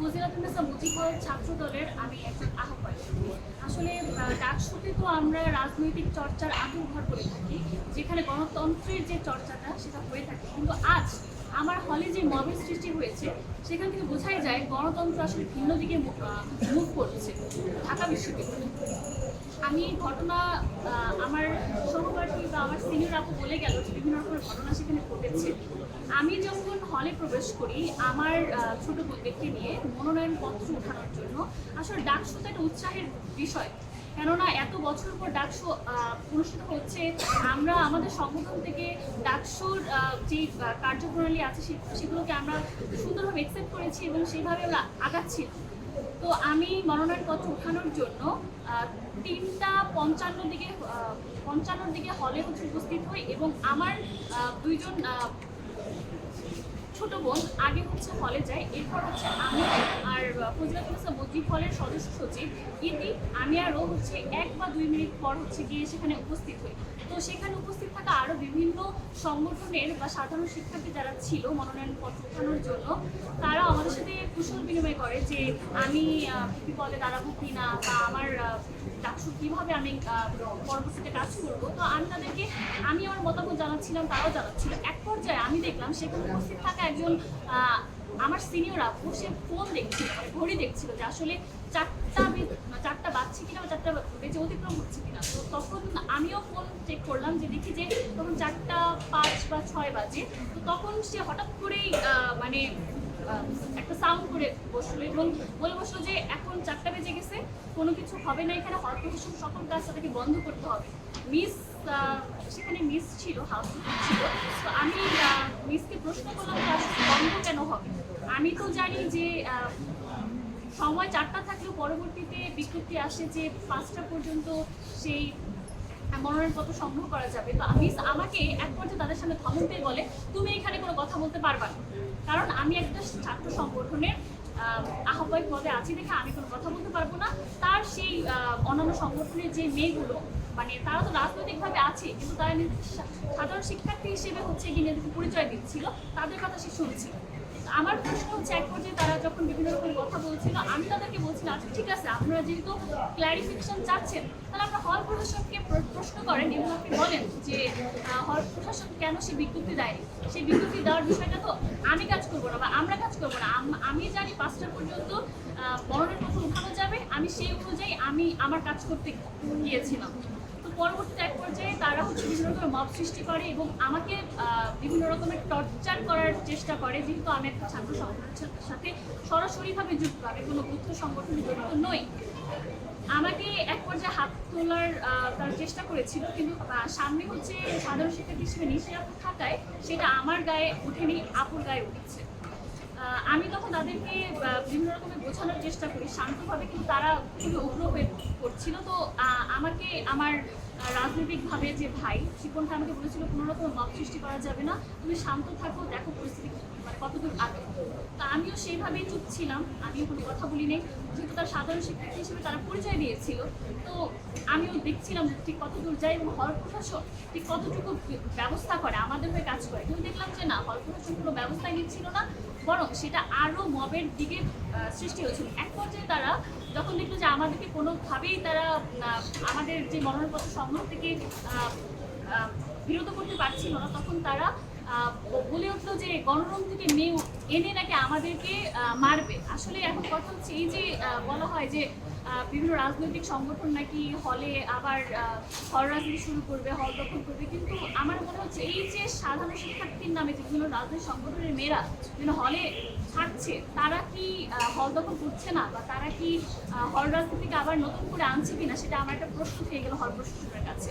ফজিলাতুন্নেসা মুজিবুর ছাত্র আমি একজন আহ্বায়ক। আসলে ডাকসুতে তো আমরা রাজনৈতিক চর্চার আত্মঘর করে থাকি, যেখানে গণতন্ত্রের যে চর্চাটা সেটা হয়ে থাকে। কিন্তু আজ আমার হলে যে মবের সৃষ্টি হয়েছে, সেখান থেকে বোঝাই যায় গণতন্ত্র আসলে ভিন্ন দিকে মুখ করছে ঢাকা বিশ্ববিদ্যালয় আমি ঘটনা আমার সহপাঠী বা আমার সিনিয়র আপু বলে গেল যে বিভিন্ন রকমের ঘটনা সেখানে ঘটেছে। আমি যখন হলে প্রবেশ করি, আমার ছোট বোনদেরকে নিয়ে মনোনয়নপত্র ওঠানোর জন্য, আসলে তো একটা উৎসাহের বিষয়। কেননা এত বছর পর আহ, অনুষ্ঠিত হচ্ছে আমরা আমাদের সংগঠন থেকে ডাকসুর আহ, যে কার্যপ্রণালী আছে সেগুলোকে আমরা সুন্দরভাবে একসেপ্ট করেছি এবং সেইভাবে আমরা আগাচ্ছি। তো আমি মনোনয়ন মনোনয়নপত্র ওঠানোর জন্য তিনটা পঞ্চান্ন দিকে আহ, পঞ্চান্নর দিকে হলে হচ্ছে উপস্থিত হই এবং আমার দুইজন ছোট বোন আগে হচ্ছে হলে যায়। এরপর হচ্ছে আমি আর ফজিলাতুন্নেসা মুজিব হলের সদস্য সচিব। ইতি আমি আর ও হচ্ছে এক বা দুই মিনিট পর হচ্ছে গিয়ে সেখানে উপস্থিত হই। তো সেখানে উপস্থিত থাকা আরও বিভিন্ন সংগঠনের বা সাধারণ শিক্ষার্থী যারা ছিল মনোনয়নপত্র ওঠানোর জন্য, তারা আমাদের সাথে কুশল বিনিময় করে যে আমি কি পদে দাঁড়াবো কি না বা আমার ডাকসু কীভাবে আমি পরবর্তীতে কাজ করব। তো আমি তাদেরকে, আমি আমার মতামত জানাচ্ছিলাম, তারাও জানাচ্ছিল। এক আমি দেখলাম সেখানে উপস্থিত থাকা একজন আমার সিনিয়র আপু, সে ফোন দেখছিল মানে ঘড়ি দেখছিল যে আসলে চারটা বে- চারটা বাজছে কিনা বা চারটা বেজে অতিক্রম হচ্ছে কিনা। তো তখন আমিও ফোন চেক করলাম যে দেখি যে তখন চারটা পাঁচ বা ছয় বাজে। তো তখন সে হঠাৎ করেই মানে একটা সাউন্ড করে বসল এবং বলে বসল যে এখন চারটা বেজে গেছে, কোনো কিছু হবে না এখানে হল প্রশাসন সকল কাজ তাদেরকে বন্ধ করতে হবে। মিস সেখানে মিস ছিল হাউস ছিল। তো আমি মিসকে প্রশ্ন করলাম যে বন্ধ কেন হবে? আমি তো জানি যে সময় চারটা থাকলেও পরবর্তীতে বিজ্ঞপ্তি আসে যে পাঁচটা পর্যন্ত সেই মনোনয়নপত্র সংগ্রহ করা যাবে। তো আমি আমাকে এক পর্যায়ে তাদের সামনে ধমক বলে তুমি এখানে কোনো কথা বলতে পারবা না। কারণ আমি একটা ছাত্র সংগঠনের আহ, আহ্বায়ক পদে আছি দেখে আমি কোনো কথা বলতে পারব না। সেই অন্যান্য সংগঠনের যে মেয়েগুলো মানে তারা তো রাজনৈতিকভাবে আছে, কিন্তু তারা সাধারণ শিক্ষার্থী হিসেবে হচ্ছে গিয়ে নিজেকে পরিচয় দিচ্ছিল, তাদের কথা সে শুনছিল। আমার প্রশ্ন হচ্ছে এক পর্যায়ে তারা যখন বিভিন্ন রকম কথা বলছিল, আমি তাদেরকে বলছিলাম আচ্ছা ঠিক আছে, আপনারা যেহেতু ক্ল্যারিফিকেশন চাচ্ছেন, তাহলে আপনারা হল প্রশাসনকে প্র- প্রশ্ন করেন এবং আপনি বলেন যে হল প্রশাসন কেন সে বিজ্ঞপ্তি দেয়নি? সেই বিজ্ঞপ্তি দেওয়ার বিষয়টা তো আমি কাজ করব না বা আমরা কাজ করব না। আমি জানি পাঁচটা পর্যন্ত উঠানো যাবে আমি সেই অনুযায়ী আমি আমার কাজ করতে গিয়েছিলাম। তো পরবর্তীতে এক পর্যায়ে তারা হচ্ছে বিভিন্ন রকমের মব সৃষ্টি করে এবং আমাকে বিভিন্ন রকমের টর্চার করার চেষ্টা করে। যেহেতু আমি একটা ছাত্র সংগঠনের সাথে সরাসরিভাবে যুক্ত, আমি কোনো গুপ্ত সংগঠনে জড়িত নই। আমাকে এক পর্যায়ে হাত তোলার তার চেষ্টা করেছিল, কিন্তু সামনে হচ্ছে সাধারণ শিক্ষার্থী হিসেবে আপু থাকায় সেটা আমার গায়ে উঠেনি আপুর গায়ে উঠেছে। আমি তখন তাদেরকে বিভিন্ন রকমের বোঝানোর চেষ্টা করি, শান্তভাবে, কিন্তু তারা খুবই উগ্র হয়ে পড়ছিল তো আমাকে, আমার রাজনৈতিকভাবে যে ভাই শিপনটা আমাকে বলেছিল, কোনো রকম মত সৃষ্টি করা যাবে না, তুমি শান্ত থাকো, দেখো পরিস্থিতি মানে কতদূর আগে তা আমিও সেইভাবেই চুপ ছিলাম, আমিও কোনো কথা বলি নাই যেহেতু তার সাধারণ শিক্ষার্থী হিসেবে তারা পরিচয় দিয়েছিল। তো আমিও দেখছিলাম যে ঠিক কতদূর যায় এবং হল প্রশাসন ঠিক কতটুকু ব্যবস্থা করে, আমাদের হয়ে কাজ করে। কিন্তু দেখলাম যে না হল প্রশাসন কোনো ব্যবস্থাই নিচ্ছিল না, বরং সেটা আরও মবের দিকে সৃষ্টি হয়েছিল। এক পর্যায়ে তারা যখন দেখল যে আমাদেরকে কোনোভাবেই তারা আমাদের যে মনোনয়নপত্র সংগ্রহ থেকে বিরত করতে পারছিল না, তখন তারা বলে উঠল যে গণরম থেকে মেয়ে এনে নাকি আমাদেরকে মারবে। আসলে এখন কথা হচ্ছে এই যে বলা হয় যে বিভিন্ন রাজনৈতিক সংগঠন নাকি হলে আবার হল রাজনীতি শুরু করবে, হল দখল করবে। কিন্তু আমার মনে হচ্ছে এই যে সাধারণ শিক্ষার্থীর নামে যে বিভিন্ন রাজনৈতিক সংগঠনের মেয়েরা বিভিন্ন হলে থাকছে তারা কি হল দখল করছে না? বা তারা কি হল রাজনীতিকে আবার নতুন করে আনছে কিনা? সেটা আমার একটা প্রশ্ন থেকে গেল হল প্রশাসনের কাছে।